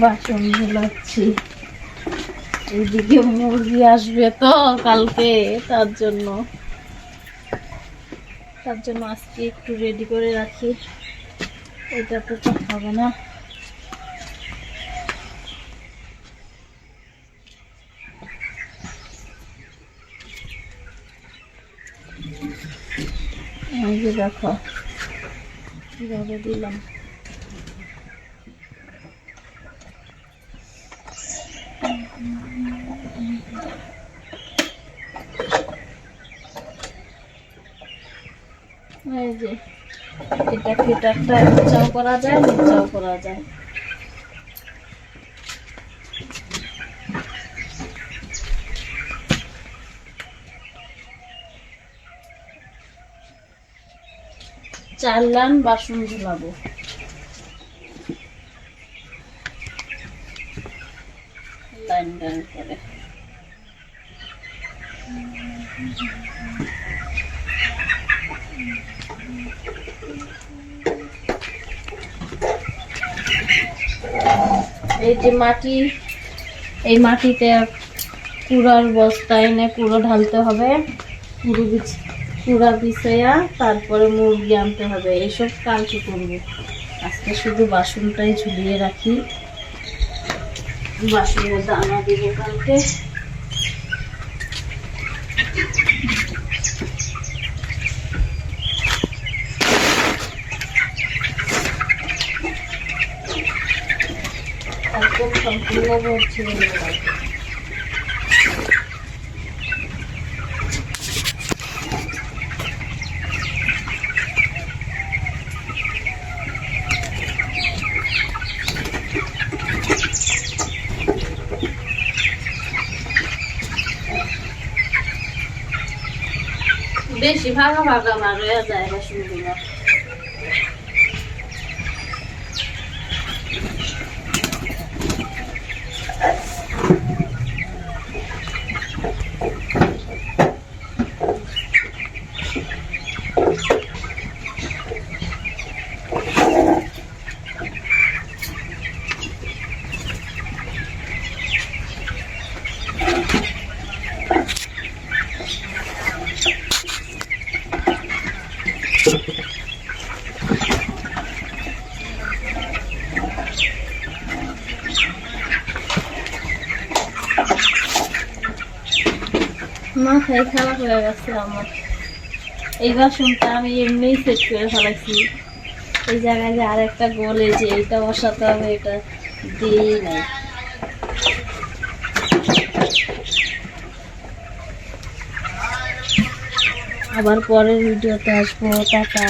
বাসন ধুলাচ্ছি। এদিকে মুরগি আসবে তো কালকে, তার জন্য। তার জন্য আজকে একটু রেডি করে রাখি। এটা তো হবে না। যে দেখো। কীভাবে দিলাম? এই যে এটা ফিটারটা চাও করা যায় নিচাও করা যায়। চার বাসন করে। এই যে মাটি, এই মাটিতে পুরার বস্তা এনে কুড়ো ঢালতে হবে। পুরো বিছ পুরা বিছাইয়া তারপরে মুরগি আনতে হবে। এইসব কালকে করব। আজকে শুধু বাসনটাই ঝুলিয়ে রাখি। বাসনের দানা দিব কালকে। সম্পূর্ণ ভরছি বেশি ভাগা ভাগা মার হয়ে যায়। বাসনগুলো মাথায় খারাপ হয়ে গেছে আমার। এই বাসনটা আমি এমনিই সেট করে ফেলাইছি এই জায়গায় যে আরেকটা গোল যে এটা বসাতে হবে এটা দিই নাই। আবার পরের ভিডিওতে আসব টাটা।